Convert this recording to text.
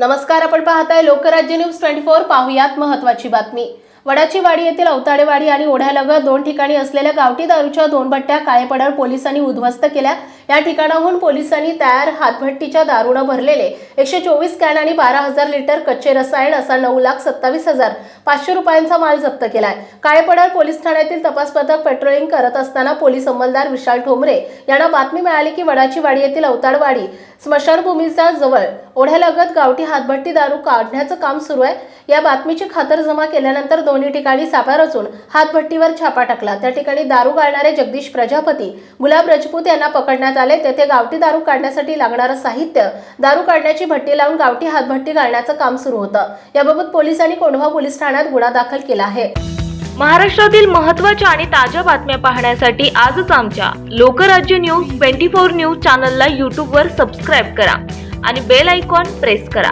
नमस्कार आपण पाहताय लोकराज्य न्यूज ट्वेंटी फोर. पाहुयात महत्वाची बातमी. वडाची वाडी येथील अवताडेवाडी आणि ओढ्यालगत दोन ठिकाणी असलेल्या गावठी दारूच्या दोन भट्ट्या काळेपडळ पोलिसांनी उद्ध्वस्त केल्या. या ठिकाणाहून पोलिसांनी तयार हातभट्टीच्या दारूनं भरलेले एकशे चोवीस कॅन आणि बारा हजार लिटर कच्चे रसायन असा नऊ लाख सत्तावीस हजार पाचशे रुपयांचा माल जप्त केलाय. काळेपडार पोलीस ठाण्यातील तपास पथक पेट्रोलिंग करत असताना पोलीस अंमलदार विशाल ठोंबरे यांना बातमी मिळाली की वडाची वाडी येथील अवताडवाडी स्मशानभूमीच्या जवळ ओढ्यालगत गावठी हातभट्टी दारू काढण्याचं काम सुरू आहे. या बातमीची खातरजमा केल्यानंतर दोन्ही ठिकाणी सापळा रचून हातभट्टीवर छापा टाकला. त्या ठिकाणी दारू गाळणारे जगदीश प्रजापती गुलाब रजपूत यांना पकडण्यात आले तेथे गावठी दारू काढण्यासाठी लागणारं साहित्य दारू काढण्याची भट्टी लावून गावठी हातभट्टी घालण्याचं काम सुरू होतं. याबाबत पोलिसांनी कोंढवा पोलीस ठाण्यात गुन्हा दाखल केला आहे. महाराष्ट्रातील महत्त्वाच्या आणि ताज्या बातम्या पाहण्यासाठी आजच आमच्या Lokrajya news twenty four news चॅनलला यूट्यूबवर सबस्क्राईब करा आणि बेल आयकॉन प्रेस करा.